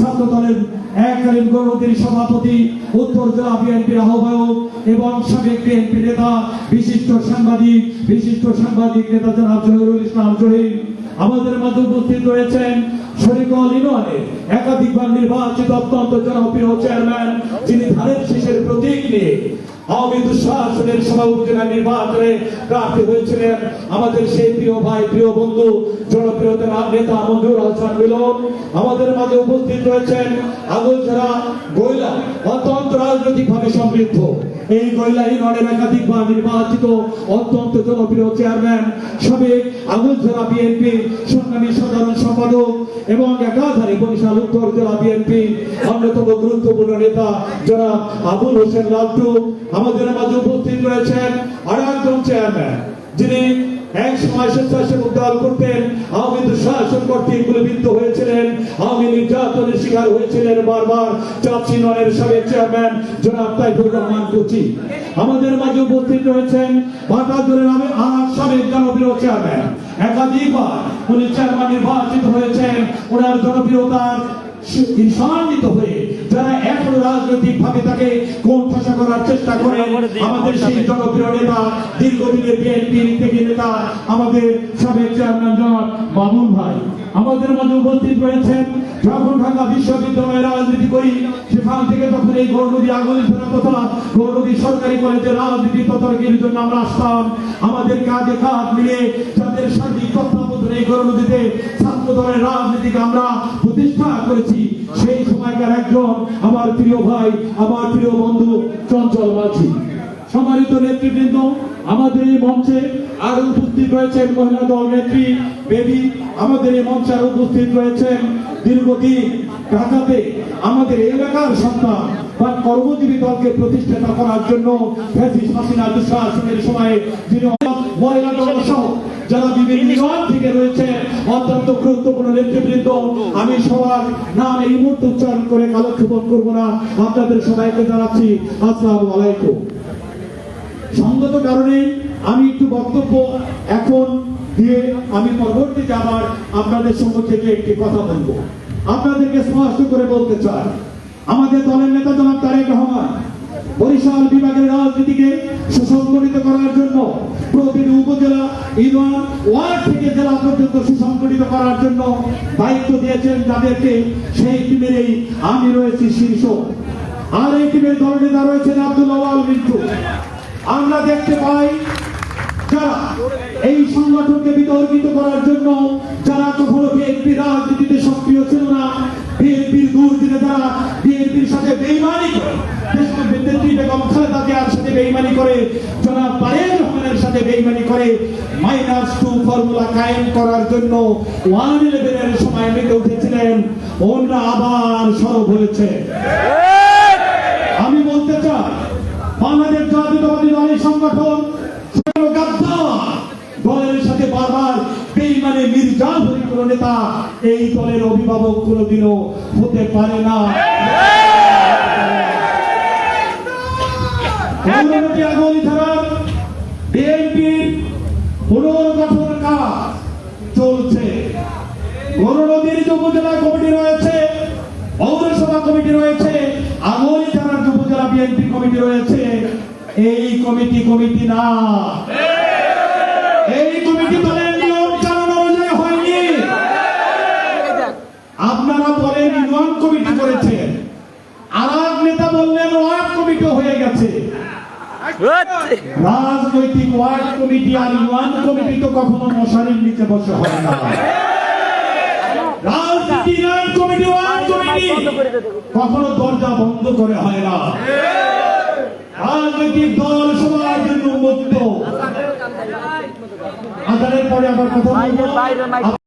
ছাত্র দলের এককালীন গৌরবদের সভাপতি, উত্তর জেলা বিএনপির আহ্বায়ক এবং সাবেক বিএনপি নেতা, বিশিষ্ট সাংবাদিক বিশিষ্ট সাংবাদিক নেতা জনাব জহিরুল ইসলাম জহির। আমাদের মাঝে উপস্থিত রয়েছেন একাধিকবার প্রার্থী হয়েছিলেন। আমাদের সেই প্রিয় ভাই, প্রিয় বন্ধু জনপ্রিয় নেতা মঞ্জুর হাসান মিলন। আমাদের মাঝে উপস্থিত রয়েছেন আগলছড়া গয়লা অত্যন্ত রাজনৈতিক ভাবে সমৃদ্ধ। এই ইউনিয়নের একাধিকবার নির্বাচিত অত্যন্ত জনপ্রিয় চেয়ারম্যান সাবেক আগলছড়া বিএনপি সংগ্রামী সাধারণ সম্পাদক এবং একাধারে বরিশাল, উত্তর জেলা বিএনপি অন্যতম গুরুত্বপূর্ণ নেতা জনাব আবুল হোসেন লালটু। আমাদের মাঝে উপস্থিত রয়েছেন আর একজন চেয়ারম্যান, যিনি এক সময় স্বেচ্ছাসেবক দল করতেন। আওয়ামী দুঃশাসন কর্তৃক গুলিবিদ্ধ আওয়ামী নির্যাতনের শিকার হয়েছিলেন বারবার চাপসি ননের সাবেক চেয়ারম্যান জনাব তাইফুর রহমান কুচি। আমাদের মাঝে উপস্থিত রয়েছেন আর সাবেক জনপ্রিয় চেয়ারম্যান। একাধিকবার উনি চেয়ারম্যান নির্বাচিত হয়েছেন। ওনার জনপ্রিয়তার সম্মানিত হয়ে যারা এখনও রাজনৈতিক ভাবে তাকে কোন ঠাসা করার চেষ্টা করে আমাদের সেই জনপ্রিয় নেতা দীর্ঘদিনের বিএনপি থেকে নেতা আমাদের সাবেক চেয়ারম্যান জনাব বাবুল ভাই। আমাদের মাঝে উপস্থিত রয়েছেন যখন ঢাকা বিশ্ববিদ্যালয়ে রাজনীতি করি সেখান থেকে তখন এই গৌরনদী আগুনের ধরা তথা গৌরনদী সরকারি কলেজে রাজনীতি তদারকির জন্য আমরা আসতাম। আমাদের কাজে কাজ মিলে যাদের সার্বিক তত্ত্বাবধানে এই গৌরনদীতে ছাত্র দলের রাজনীতিকে আমরা প্রতিষ্ঠা করেছি সেই সময়কার একজন প্রিয় ভাই, আমার প্রিয় বন্ধু চঞ্চল মাঝি। সম্মানিত নেতৃবৃন্দ, আমাদের এই মঞ্চে আরও উপস্থিত রয়েছেন মহিলা দল নেত্রী বেবি। আমাদের এই মঞ্চে আরও উপস্থিত রয়েছেন দীর্ঘদিন ঢাকাতে আমাদের এলাকার সন্তান বা কর্মজীবী দলকে প্রতিষ্ঠাতা করার জন্য ফ্যাসিস্ট হাসিনা দুঃশাসনের সময়ে যিনি মহিলা সহ যারা বিভিন্ন থেকে রয়েছে অত্যন্ত গুরুত্বপূর্ণ নেতৃবৃন্দ আমি সবার নাম এই মুহূর্তে উচ্চারণ করে কালক্ষেপণ করব না। আপনাদের সবাইকে জানাচ্ছি আসসালামু আলাইকুম। সঙ্গত কারণে আমি একটু বক্তব্য এখন দিয়ে আমি পরবর্তীতে আবার আপনাদের সঙ্গে থেকে একটি কথা বলব। আপনাদেরকে স্পষ্ট করে বলতে চাই আমাদের দলের নেতা জনাব তারেক রহমান বরিশাল বিভাগের রাজনীতিকে সুসংগঠিত করার জন্য প্রতিটি উপজেলা ইউনিয়ন ওয়ার্ড থেকে জেলা পর্যন্ত সুসংগঠিত করার জন্য দায়িত্ব দিয়েছেন যাদেরকে সেই টিমেরই আমি রয়েছি শীর্ষ। আর এই টিমের দল নেতা রয়েছেন আব্দুল আওয়াল মিন্টু। আমরা দেখতে পাই যারা এই সংগঠনকে বিতর্কিত করার জন্য যারা কখনো বিএনপি রাজনীতিতে সক্রিয় ছিল না, বিএনপির দূর দিনে যারা বিএনপির সাথে বেইমানি করে বেগম খালেদা জিয়ার সাথে বেইমানি করে তারেক রহমানের সাথে বেইমানি করে মাইনাস টু ফর্মুলা কায়েম করার জন্য ওয়ান ইলেভেনের সময় মেতে উঠেছিলেন। ওনরা আবার সরব হয়েছে। আমি বলতে চাই বাংলাদেশ জাতীয়তাবাদী দলের সংগঠন দলের সাথে বারবার বেইমানে মির্জা হরি কোন নেতা এই দলের অভিভাবক কোনোদিনও হতে পারে না। ধারার বিএনপির পুনর্গঠন কাজ চলছে। গৌরনদীর উপজেলা কমিটি রয়েছে পৌরসভা কমিটি রয়েছে আগলি থানার উপজেলা বিএনপি কমিটি রয়েছে, এই কমিটি কমিটি না। এই কমিটি দলের নিয়ম কানুন অনুযায়ী হয়নি। আপনারা বলেন ইউনিয়ন কমিটি করেছেন আর নেতা বললেন, ওয়ার্ড কমিটি হয়ে গেছে। রাজনৈতিক ওয়ার্ড কমিটি আর ইউনিয়ন কমিটি তো কখনো মশারির নিচে বসে হয় না। রাজনীতি কমিটি, ওয়ার্ড কমিটি কখনো দরজা বন্ধ করে হয় না। রাজনৈতিক দল সবার জন্য মুক্ত আদানের পরে আবার কথা